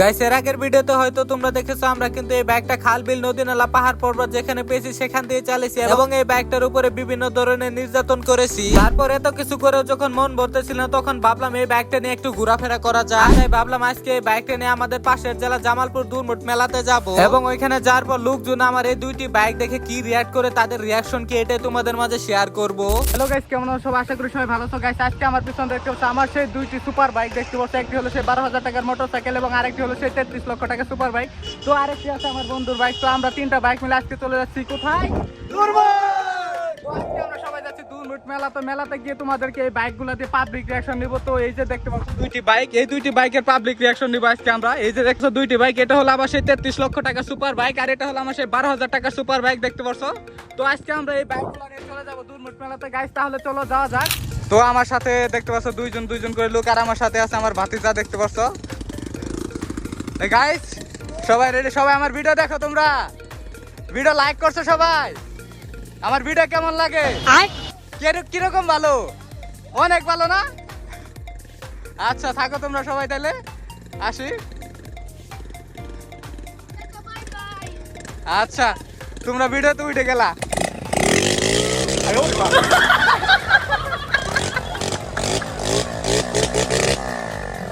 Guys এর আগের ভিডিওতে হয়তো তোমরা দেখেছ আমরা কিন্তু এই বাইকটা খাল বিল নদী নালা পাহাড় পর্বত যেখানে পেয়েছি সেখান দিয়ে চালিয়েছি এবং এই বাইকটার উপরে বিভিন্ন ধরনের নির্যাতন করেছি। তারপর এত কিছু করেও যখন মন ভরতেছিল না তখন ভাবলাম এই বাইকটা নিয়ে একটু ঘোরাফেরা করা যায় তাই ভাবলাম আজকে এই বাইকটা নিয়ে আমাদের পাশের জেলা জামালপুর দুর্মুট মেলাতে যাব। এবং ওইখানে যাওয়ার পর লোকজন আমার এই দুইটি বাইক দেখে কি রিয়াক্ট করে তাদের রিয়াকশন কি এটাই তোমাদের মাঝে শেয়ার করব। হ্যালো গাইস কেমন আছো? সবাই আশা করি সবাই ভালো আছো। গাইস আজকে আমার পিছনে দেখতে পাচ্ছ আমার সেই দুইটি সুপার বাইক দেখতে পাচ্ছ একটি হলো সেই বারো হাজার টাকার মোটর সাইকেল এবং আরেকটি সেই তেত্রিশ লক্ষ টাকার সুপার বাইক। তো আরেকটি আছে আমার বন্ধুর বাইক। তো আমরা তিনটা বাইক মিলে আজকে চলে যাচ্ছি। কোথায়? আমরা সবাই যাচ্ছি দুর্মুট মেলা। তো মেলাতে গিয়ে তোমাদেরকে এই বাইকগুলো দিয়ে পাবলিক রিয়াকশন নিব। তো এই যে দেখতে পাচ্ছ দুইটি বাইক এই দুইটি বাইকের পাবলিক রিয়াকশন নিব আজকে আমরা। এই যে দেখছ দুইটি বাইক এটা হলো আমার সেই তেত্রিশ লক্ষ টাকা সুপার বাইক আর এটা হলো আমার সেই বারো হাজার টাকার সুপার বাইক দেখতে পাচ্ছ? তো আজকে আমরা এই বাইকগুলো নিয়ে চলে যাব দুর্মুট মেলাতে। তাহলে চলো যাওয়া যাক। তো আমার সাথে দেখতে পাচ্ছ দুইজন দুইজন করে লোক আর আমার সাথে আছে আমার ভাতিজা দেখতে পাচ্ছ? গাইস সবাই রেডি সবাই আমার ভিডিও দেখো তোমরা। ভিডিও লাইক করছ সবাই। আমার ভিডিও কেমন লাগে? কিরক- কীরকম ভালো? অনেক ভালো না? আচ্ছা থাকো তোমরা সবাই তাহলে। আসি। আচ্ছা তোমরা ভিডিওতে উঠে গেলা।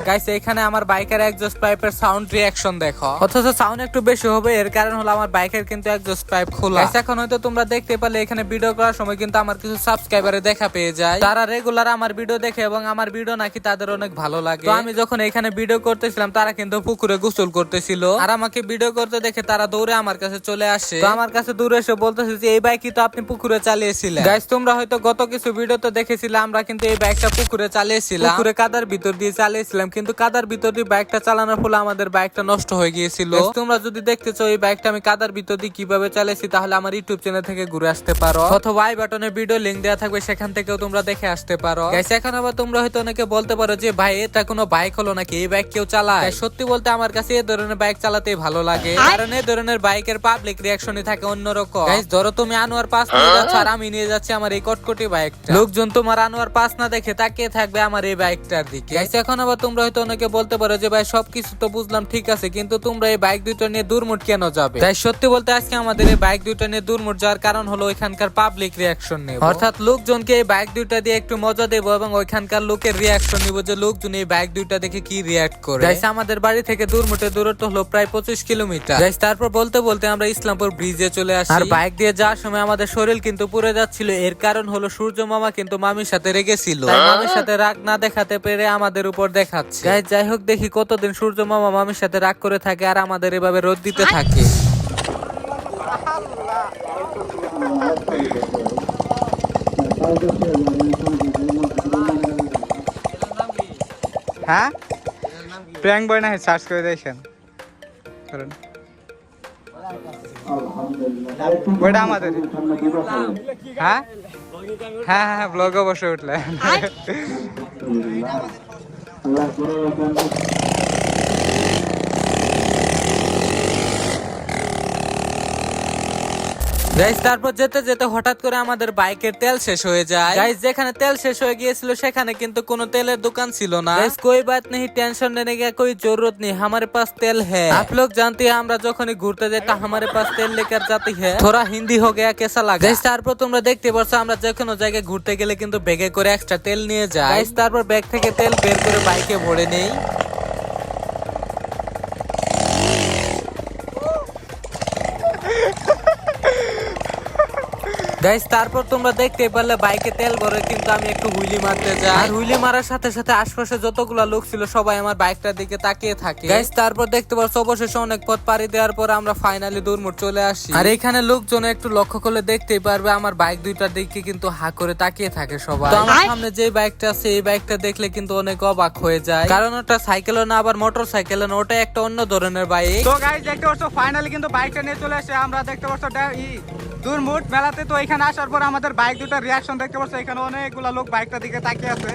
গাইস এখানে আমার বাইকের পাইপের সাউন্ড রিয়াকশন দেখো। অথচ সাউন্ড একটু বেশি হবে এর কারণ হলো আমার বাইকের কিন্তু পাইপ খোলা। Guys, এখন হয়তো তোমরা দেখতে এখানে ভিডিও করার সময় কিন্তু আমার কিছু সাবস্ক্রাইবারে দেখা পেয়ে যায়। তারা রেগুলার আমার ভিডিও দেখে এবং আমার ভিডিও নাকি তাদের অনেক ভালো লাগে। তো আমি যখন এখানে ভিডিও করতেছিলাম তারা কিন্তু পুকুরে গোসল করতেছিল। আর আমাকে ভিডিও করতে দেখে তারা দৌড়ে আমার কাছে চলে আসে। তো আমার কাছে দূরে এসে বলতেছে যে এই বাইকই তো আপনি পুকুরে চালিয়েছিলেন? গাইস তোমরা হয়তো গত কিছু ভিডিওতে দেখেছিলে আমরা কিন্তু এই বাইকটা পুকুরে চালিয়েছিলাম। পুকুরে কাদার ভিতর দিয়ে চালিয়েছিলাম কিন্তু কাদার ভিতর দিয়ে বাইকটা চালানোর ফলে আমাদের বাইকটা নষ্ট হয়ে গিয়েছিল। তোমরা যদি দেখতে চাও এই বাইকটা আমি কাদার ভিতর দিয়ে কীভাবে চালিয়েছি তাহলে আমার ইউটিউব চ্যানেল থেকে ঘুরে আসতে পারো। অথবা আই বাটনে ভিডিও লিংক দেওয়া থাকবে সেখান থেকেও তোমরা দেখে আসতে পারো। এখন আবার তোমরা হয়তো অনেকে বলতে পারো যে ভাই এটা কোনো বাইক হলো নাকি? এই বাইক কেউ চালায়? সত্যি বলতে আমার কাছে এই ধরনের বাইক চালাতেই ভালো লাগে। কারণ এই ধরনের বাইকের পাবলিক রিয়াকশনই থাকে অন্যরকম। ধরো তুমি আনোয়ার পাস নিয়ে যাচ্ছ আর আমি নিয়ে যাচ্ছি আমার এই কটকটি বাইকটা লোকজন তোমার আনোয়ার পাস না দেখে তাকিয়ে থাকবে আমার এই বাইকটার দিকে। এখন আবার তোমরা হয়তো অনেকে বলতে পারো যে ভাই সবকিছু তো বুঝলাম ঠিক আছে কিন্তু তোমরা এই বাইক দুটো নিয়ে দূরমুট কেন যাবে? তাই সত্যি বলতে আজকে আমাদের এই বাইক দুটো নিয়ে দূরমুট যাওয়ার কারণ হলো ওইখানকার পাবলিক রিয়াকশন নেব। অর্থাৎ লোকজনকে এই বাইক দুইটা দিয়ে একটু মজা দেবো এবং ওইখানকার লোকের রিয়াকশন নিব যে লোকজন এই বাইক দুইটা দেখে কি রিয়াক্ট করে? গাইস আমাদের বাড়ি থেকে দূরমুটের দূরত্ব হলো প্রায় পঁচিশ কিলোমিটার। গাইস তারপর বলতে বলতে আমরা ইসলামপুর ব্রিজে চলে আসি। আর বাইক দিয়ে যাওয়ার সময় আমাদের শরীর কিন্তু পুড়ে যাচ্ছিল। এর কারণ হলো সূর্য মামা কিন্তু মামির সাথে রেগেছিল। মামির সাথে রাগ না দেখাতে পেরে আমাদের উপর দেখাচ্ছে। গাইস যাই হোক দেখি কতদিন সূর্য মামা মামির সাথে রাগ করে থাকে আর আমাদের এভাবে রোদ দিতে থাকে। হ্যাঁ? প্র্যাঙ্ক বয় না সার্চ করে দেখেন। করেন ওইটা আমাদের। হ্যাঁ? হ্যাঁ হ্যাঁ ব্লগ অবশ্যই উঠলে। 好了，昨天的。গাইস তারপর যেতে যেতে হঠাৎ করে আমাদের বাইকের তেল শেষ হয়ে যায় গাইস যেখানে তেল শেষ হয়ে গিয়েছিল সেখানে কিন্তু কোনো তেলের দোকান ছিল না গাইস कोई बात नहीं टेंशन लेने का कोई जरूरत नहीं हमारे पास तेल है आप लोग जानते हैं আমরা যখনই ঘুরতে যাই তা हमारे पास तेल लेकर जाती है थोड़ा हिंदी हो गया कैसा लगा গাইস তারপর তোমরা দেখতে পারছো আমরা যে কোনো জায়গায় ঘুরতে গেলে কিন্তু ব্যাগে করে এক্সট্রা তেল নিয়ে যাই গাইস তারপর ব্যাগ থেকে তেল বের করে বাইকে ভরে নেই গাইস তারপর তোমরা দেখতে পারলে বাইকে তেল ভরে কিন্তু আমি একটু হুইলি মারতে যাই। আর হুইলি মারার সাথে সাথে আশপাশে যতগুলা লোক ছিল সবাই আমার বাইকটার দিকে তাকিয়ে থাকে। গাইস তারপর দেখতে পাচ্ছ অবশেষে অনেক পথ পাড়ি দেওয়ার পর আমরা ফাইনালি দূরমুট চলে আসি। আর এখানে লোকজন একটু লক্ষ্য করলে দেখতেই পারবে আমার বাইক দুইটার দিকে কিন্তু হা করে তাকিয়ে থাকে সবাই। তো আমার সামনে যে বাইকটা আছে এই বাইকটা দেখলে কিন্তু অনেক অবাক হয়ে যায়। কারণ ওটা সাইকেলও না আবার মোটর সাইকেল না ওটা একটা অন্য ধরনের বাইক। তো গাইস দেখতে পাচ্ছ ফাইনালি কিন্তু বাইকটা নিয়ে চলে আসে। আমরা দেখতে পাচ্ছ দূরমুট মেলাতে তো এখানে আসার পর আমাদের বাইক দুটার রিয়াকশন দেখতে পাচ্ছ, এখানে অনেকগুলো লোক বাইকটা দিকে তাকিয়ে আছে।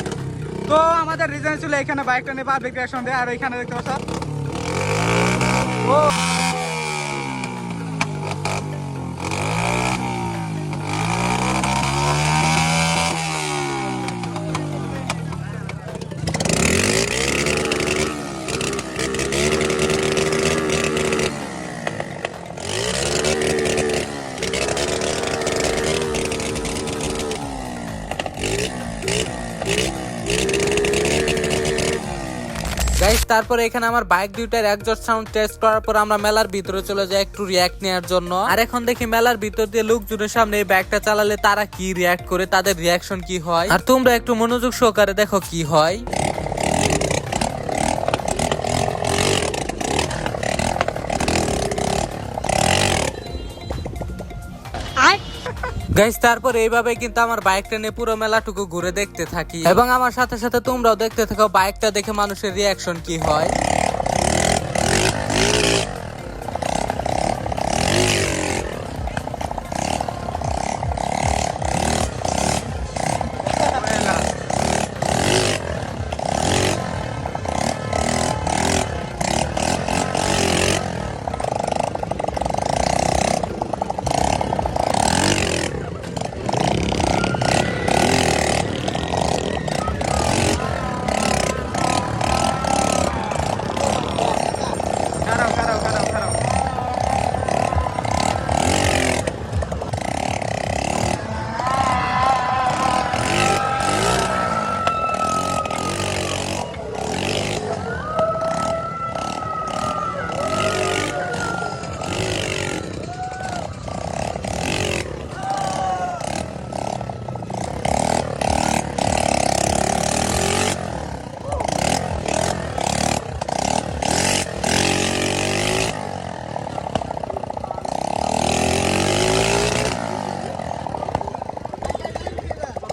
তো আমাদের রিজন ছিল এখানে বাইকটা নিয়ে পাবলিক রিয়াকশন দেয়, আর এখানে দেখতে পাচ্ছ। ও! তারপরে এখানে আমার বাইক দুইটার একজোট সাউন্ড টেস্ট করার পর আমরা মেলার ভিতরে চলে যাই একটু রিয়াক্ট নেওয়ার জন্য। আর এখন দেখি মেলার ভিতর দিয়ে লোকজনের সামনে এই বাইকটা চালালে তারা কি রিয়াক্ট করে, তাদের রিয়াকশন কি হয়? আর তোমরা একটু মনোযোগ সহকারে দেখো কি হয়। গাইস তারপর এইভাবে কিন্তু আমার বাইকটা নিয়ে পুরো মেলাটুকু ঘুরে দেখতে থাকি। এবং আমার সাথে সাথে তোমরাও দেখতে থাকো বাইকটা দেখে মানুষের রিয়াকশন কি হয়।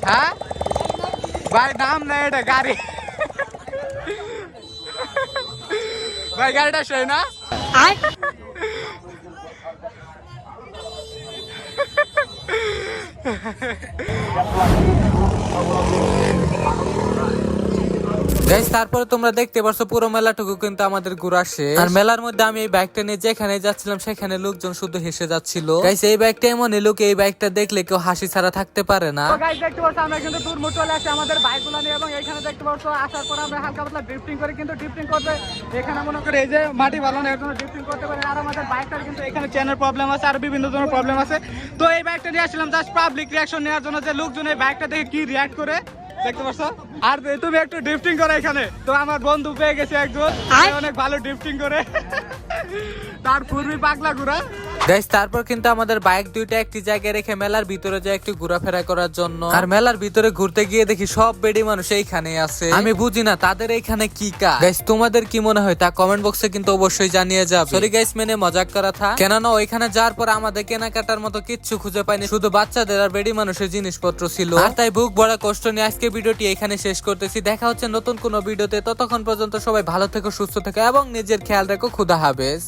হ্যাঁ? ভাই নাম নেই এটা গাড়ি। ভাই গাড়িটা সেই না গাইস তারপরে তোমরা দেখতে পারছ পুরো মেলাটুকু কিন্তু আমাদের ঘোরা শেষ। আর মেলার মধ্যে আমি এই বাইকটা নিয়ে যেখানে যাচ্ছিলাম সেখানে লোকজন শুধু হেসে যাচ্ছিল। গাইস এই বাইকটা এমন লোক এই বাইকটা দেখলে কেউ হাসি ছাড়া থাকতে পারে না। তো গাইস দেখতে পাচ্ছ আমরা কিন্তু টুর মোট চলে আসছি আমাদের বাইকগুলো নিয়ে এবং এখানে দেখতে পাচ্ছ আসার পর আমরা হালকা পাতলা ড্রিফটিং করে কিন্তু ড্রিফটিং করবে এখানে মনে করে এই যে মাটি ভালো না এর জন্য ড্রিফটিং করতে পারে আর আমাদের বাইকটার কিন্তু এখানে চেনের প্রবলেম আছে আর বিভিন্ন ধরনের প্রবলেম আছে। তো এই বাইকটা নিয়ে আসছিলাম জাস্ট পাবলিক রিয়াকশন নেওয়ার জন্য যে লোকজন এই বাইকটা দেখে কি রিয়াক্ট করে। দেখতে পাচ্ছ? আর তুমি একটু ড্রিফটিং করো এখানে। তো আমার বন্ধু পেয়ে গেছে একজন। অনেক ভালো ড্রিফটিং করে। তার পূর্বী পাগলা ঘুরা গাইস তারপর কিন্তু আমাদের বাইক দুইটা একটি জায়গায় রেখে মেলার ভিতরে যায় একটু ঘোরাফেরা করার জন্য। আর মেলার ভিতরে ঘুরতে গিয়ে দেখি সব বেডি মানুষ এইখানে আছে। আমি বুঝি না তাদের এইখানে কি কাজ। গাইস তোমাদের কি মনে হয় তা কমেন্ট বক্সে কিন্তু অবশ্যই জানিয়ে যাবে। সরি গাইস মেনে মজাক করা থা কেননা ওইখানে যাওয়ার পর আমাদের কেনাকাটার মতো কিচ্ছু খুঁজে পাইনি শুধু বাচ্চাদের আর বেডি মানুষের জিনিসপত্র ছিল। আর তাই বুক বড় কষ্ট নিয়ে আজকে ভিডিওটি এখানে শেষ করতেছি। দেখা হচ্ছে নতুন কোনো ভিডিওতে। ততক্ষণ পর্যন্ত সবাই ভালো থেকো, সুস্থ থেকো এবং নিজের খেয়াল রেখো। খুদা হাফেজ।